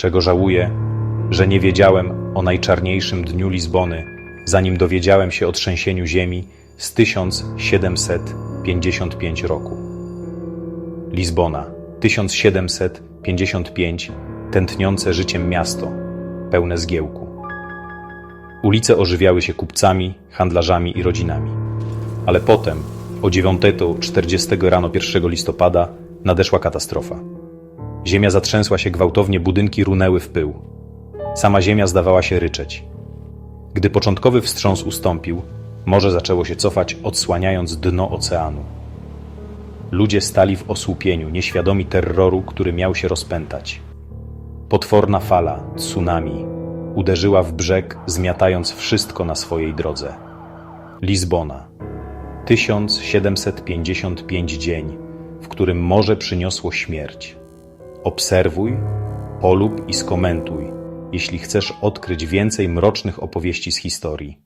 czego żałuję, że nie wiedziałem o najczarniejszym dniu Lizbony, zanim dowiedziałem się o trzęsieniu ziemi z 1755 roku. Lizbona, 1755, tętniące życiem miasto, pełne zgiełku. Ulice ożywiały się kupcami, handlarzami i rodzinami. Ale potem, o 9.40 rano 1 listopada, nadeszła katastrofa. Ziemia zatrzęsła się gwałtownie, budynki runęły w pył. Sama ziemia zdawała się ryczeć. Gdy początkowy wstrząs ustąpił, morze zaczęło się cofać, odsłaniając dno oceanu. Ludzie stali w osłupieniu, nieświadomi terroru, który miał się rozpętać. Potworna fala, tsunami, uderzyła w brzeg, zmiatając wszystko na swojej drodze. Lizbona. 1755 dzień, w którym morze przyniosło śmierć. Obserwuj, polub i skomentuj, jeśli chcesz odkryć więcej mrocznych opowieści z historii.